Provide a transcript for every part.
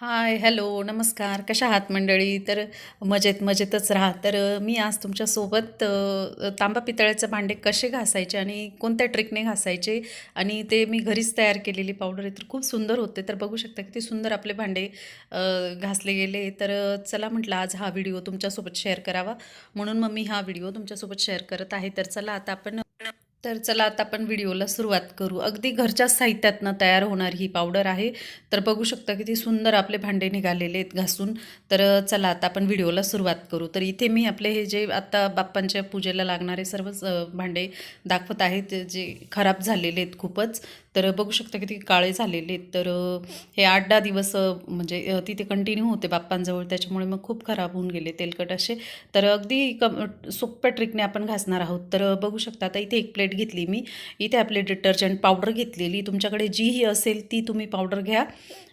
Hi hello नमस्कार. कशा आहात मंडळी? तर मजेत मजेतच राहा. तर मी आज तुमच्यासोबत तांबा पितळ्याचं भांडे कसे घासायचे आणि कोणत्या ट्रिकने घासायचे आणि ते मी घरीच तयार केलेली पावडर आहे तर खूप सुंदर होते. तर बघू शकता किती सुंदर आपले भांडे घासले गेले. तर चला म्हटलं आज हा व्हिडिओ तुमच्यासोबत शेअर करावा. म्हणून मग मी हा व्हिडिओ तुमच्यासोबत शेअर करत आहे. तर चला आता आपण तर चला आता आपण व्हिडिओला सुरुवात करू. अगदी घरच्या साहित्यातनं तयार होणारी ही पावडर आहे. तर बघू शकता किती सुंदर आपले भांडे निघालेले आहेत घासून. तर चला आता आपण व्हिडिओला सुरुवात करू. तर इथे मी आपले हे जे आत्ता बाप्पांच्या पूजेला लागणारे सर्वच भांडे दाखवत आहेत जे खराब झालेले आहेत खूपच. तर बघू शकता किती काळे झालेले तर हे आठ दहा दिवस म्हणजे तिथे कंटिन्यू होते बाप्पांजवळ. त्याच्यामुळे मग खूप खराब होऊन गेले तेलकट असे. तर अगदी कम सोप्या ट्रिकने आपण घासणार आहोत. तर बघू शकता आता इथे एक प्लेट घेतली मी. इथे आपले डिटर्जंट पावडर घेतलेली. तुमच्याकडे जीही असेल ती तुम्ही पावडर घ्या.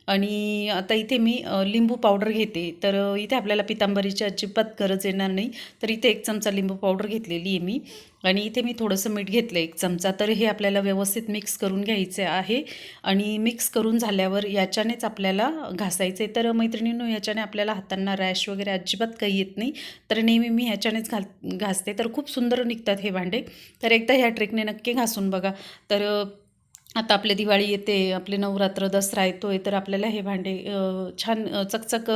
आणि आता इथे मी लिंबू पावडर घेते. तर इथे आपल्याला पितांबरीची अजिबात गरज येणार नाही. तर इथे एक चमचा लिंबू पावडर घेतलेली आहे मी. आणि इथे मी थोडंसं मीठ घेतलं एक चमचा. तर हे आपल्याला व्यवस्थित मिक्स करून घ्यायचे आहे. आणि मिक्स करून झाल्यावर याच्यानेच आपल्याला घासायचे तर मैत्रिणींनो याच्याने आपल्याला हातांना रॅश वगैरे अजिबात काही येत नाही. तर नेहमी मी ह्याच्यानेच घाल घासते. तर खूप सुंदर निघतात हे भांडे. तर एकदा ह्या ट्रिकने नक्की घासून बघा. तर आता आपले दिवाळी येते आपले नवरात्र दसरा येतो आहे तर आपल्याला हे भांडे छान चकचक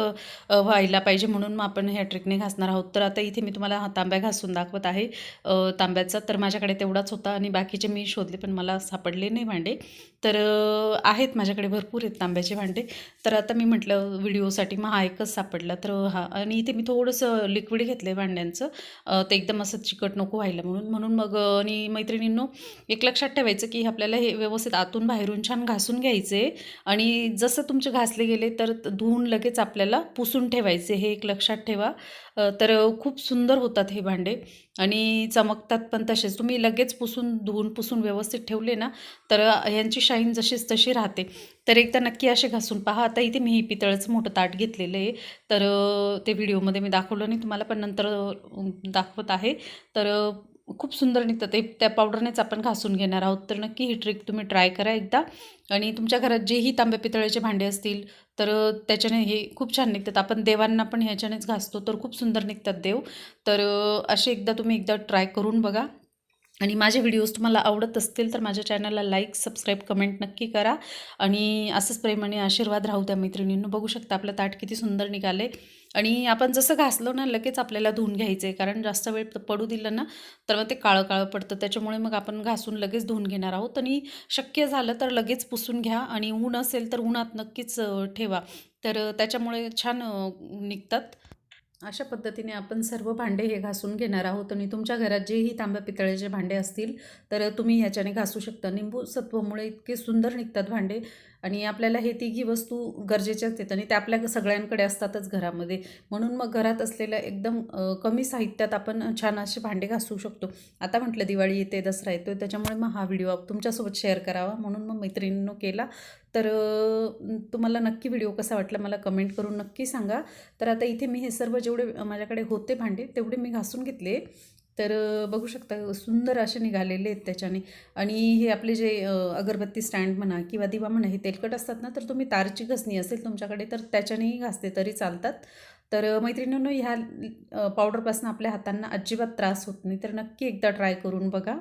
व्हायला पाहिजे म्हणून मग आपण ह्या ट्रिकने घासणार आहोत. तर आता इथे मी तुम्हाला हा तांब्या घासून दाखवत आहे. तांब्याचा तर माझ्याकडे तेवढाच होता आणि बाकीचे मी शोधले पण मला सापडले नाही भांडे. तर आहेत माझ्याकडे भरपूर आहेत तांब्याचे भांडे. तर आता मी म्हटलं व्हिडिओसाठी मग हा एकच सापडला. तर हा आणि इथे मी थोडंसं लिक्विड घेतलं आहे भांड्यांचं ते एकदम असं चिकट नको व्हायला म्हणून. म्हणून मग आणि मैत्रिणींनो एक लक्षात ठेवायचं की आपल्याला हे व्यवस्थित आतून बाहेरून छान घासून घ्यायचे आणि जसं तुमचे घासले गेले तर धुवून लगेच आपल्याला पुसून ठेवायचे हे एक लक्षात ठेवा. तर खूप सुंदर होतात हे भांडे आणि चमकतात पण तसेच. तुम्ही लगेच पुसून धुवून पुसून व्यवस्थित ठेवले ना तर यांची शाईन जशीच तशी राहते. तर एकदा नक्की असे घासून पहा. आता इथे मी हे पितळचं मोठं ताट घेतलेलं आहे. तर ते व्हिडिओमध्ये मी दाखवलं नाही तुम्हाला पण नंतर दाखवत आहे. तर खूप सुंदर निघतं. ते त्या पावडरनेच आपण घासून घेणार आहोत. तर नक्की ही ट्रिक तुम्ही ट्राय करा एकदा. आणि तुमच्या घरात जेही तांब्या पितळेचे भांडे असतील तर त्याच्याने हे खूप छान निघतात. आपण देवांना पण ह्याच्यानेच घासतो तर खूप सुंदर निघतात देव. तर असे एकदा तुम्ही एकदा ट्राय करून बघा. आणि माझे व्हिडिओज तुम्हाला आवडत असतील तर माझ्या चॅनलला लाईक सबस्क्राईब कमेंट नक्की करा. आणि असंच प्रेमाने आशीर्वाद राहू त्या मैत्रिणींनो. बघू शकता आपलं ताट किती सुंदर निघाले. आणि आपण जसं घासलो ना लगेच आपल्याला धुवून घ्यायचं आहे कारण जास्त वेळ पडू दिलं ना तर मग ते काळं काळं पडतं. त्याच्यामुळे मग आपण घासून लगेच धुवून घेणार आहोत. आणि शक्य झालं तर लगेच पुसून घ्या. आणि ऊन असेल तर उन्हात नक्कीच ठेवा. तर त्याच्यामुळे छान निघतात. अशा पद्धतीने आपण सर्व भांडे हे घासून घेणार आहोत आणि तुमच्या घरात जेही तांब्या पितळेचे भांडे असतील तर तुम्ही ह्याच्याने घासू शकता. निंबू सत्वमुळे इतके सुंदर निघतात भांडे आणि आपल्याला हे तिघी वस्तू गरजेच्याच आहेत आणि त्या आपल्या सगळ्यांकडे असतातच घरामध्ये. म्हणून मग घरात असलेल्या एकदम कमी साहित्यात आपण छान असे भांडे घासू शकतो. आता म्हटलं दिवाळी येते दसरा येतो त्याच्यामुळे मग हा व्हिडिओ तुमच्यासोबत शेअर करावा. म्हणून मग मैत्रिणींनो केला. तर तुम्हाला नक्की व्हिडिओ कसा वाटला मला कमेंट करून नक्की सांगा. तर आता इथे मी हे सर्व जेवढे माझ्याकडे होते भांडे तेवढे मी घासून घेतले. तर बघू शकता सुंदर असे निघालेले आहेत त्याच्याने. आणि हे आपले जे अगरबत्ती स्टँड म्हणा किंवा दिवा म्हणा हे तेलकट असतात ना तर तुम्ही तारची घसणी असेल तुमच्याकडे तर त्याच्यानेही घासते तरी चालतात. तर मैत्रिणींनो ह्या पावडरपासून आपल्या हातांना अजिबात त्रास होत नाही. तर नक्की एकदा ट्राय करून बघा.